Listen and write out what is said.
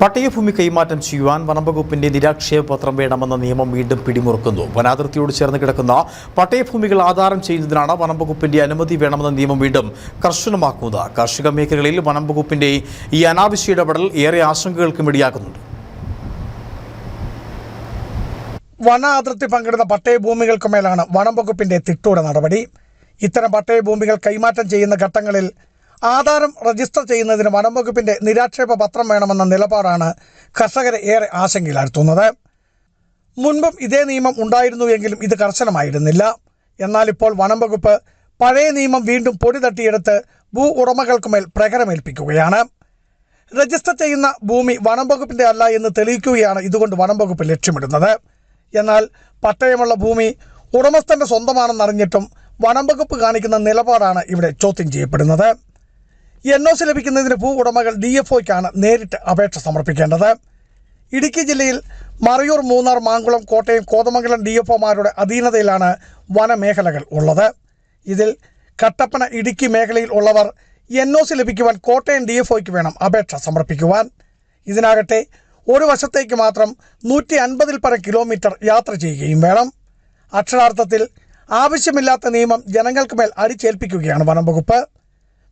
പട്ടയഭൂമി കൈമാറ്റം ചെയ്യുവാൻ വനംവകുപ്പിന്റെ നിരാക്ഷേപ പത്രം വേണമെന്ന നിയമം വീണ്ടും പിടിമുറുക്കുന്നു. വനാതിർത്തിയോട് ചേർന്ന് കിടക്കുന്ന പട്ടയഭൂമികൾ ആധാരം ചെയ്യുന്നതിനാണ് വനംവകുപ്പിന്റെ അനുമതി വേണമെന്ന നിയമം വീണ്ടും കർശനമാക്കുന്നത്. കാർഷിക മേഖലകളിൽ വനംവകുപ്പിന്റെ ഈ അനാവശ്യ ഇടപെടൽ ഏറെ ആശങ്കകൾക്കും ഇടയാക്കുന്നുണ്ട്. വന അതിർത്തി പങ്കിടുന്ന പട്ടയഭൂമികൾക്ക് മേലാണ് വനം വകുപ്പിന്റെ തിട്ടൂര നടപടി. ഇത്തരം പട്ടയഭൂമികൾ കൈമാറ്റം ചെയ്യുന്ന ഘട്ടങ്ങളിൽ ആധാരം രജിസ്റ്റർ ചെയ്യുന്നതിന് വനം വകുപ്പിന്റെ നിരാക്ഷേപ പത്രം വേണമെന്ന നിലപാടാണ് കർഷകരെ ഏറെ ആശങ്കയിലാഴ്ത്തുന്നത്. മുൻപും ഇതേ നിയമം ഉണ്ടായിരുന്നുവെങ്കിലും ഇത് കർശനമായിരുന്നില്ല. എന്നാൽ ഇപ്പോൾ വനം വകുപ്പ് പഴയ നിയമം വീണ്ടും പൊടി തട്ടിയെടുത്ത് ഭൂ ഉടമകൾക്കുമേൽ പ്രകരമേൽപ്പിക്കുകയാണ്. രജിസ്റ്റർ ചെയ്യുന്ന ഭൂമി വനം വകുപ്പിന്റെ അല്ല എന്ന് തെളിയിക്കുകയാണ് ഇതുകൊണ്ട് വനം വകുപ്പ് ലക്ഷ്യമിടുന്നത്. എന്നാൽ പട്ടയമുള്ള ഭൂമി ഉടമസ്ഥന്റെ സ്വന്തമാണെന്നറിഞ്ഞിട്ടും വനം വകുപ്പ് കാണിക്കുന്ന നിലപാടാണ് ഇവിടെ ചോദ്യം ചെയ്യപ്പെടുന്നത്. എൻ ഒ സി ലഭിക്കുന്നതിന് ഭൂ ഉടമകൾ ഡി എഫ് ഒയ്ക്കാണ് നേരിട്ട് അപേക്ഷ സമർപ്പിക്കേണ്ടത്. ഇടുക്കി ജില്ലയിൽ മറയൂർ മൂന്നാർ മാങ്കുളം കോട്ടയം കോതമംഗലം ഡി എഫ് ഒമാരുടെ അധീനതയിലാണ് വനമേഖലകൾ ഉള്ളത്. ഇതിൽ കട്ടപ്പന ഇടുക്കി മേഖലയിൽ ഉള്ളവർ എൻ ഒ സി ലഭിക്കുവാൻ കോട്ടയം ഡി എഫ് ഒയ്ക്ക് വേണം അപേക്ഷ സമർപ്പിക്കുവാൻ. ഇതിനാകട്ടെ ഒരു വശത്തേക്ക് മാത്രം നൂറ്റി അൻപതിൽ പരം കിലോമീറ്റർ യാത്ര ചെയ്യുകയും വേണം. അക്ഷരാർത്ഥത്തിൽ ആവശ്യമില്ലാത്ത നിയമം ജനങ്ങൾക്ക് മേൽ അടിച്ചേൽപ്പിക്കുകയാണ് വനം വകുപ്പ്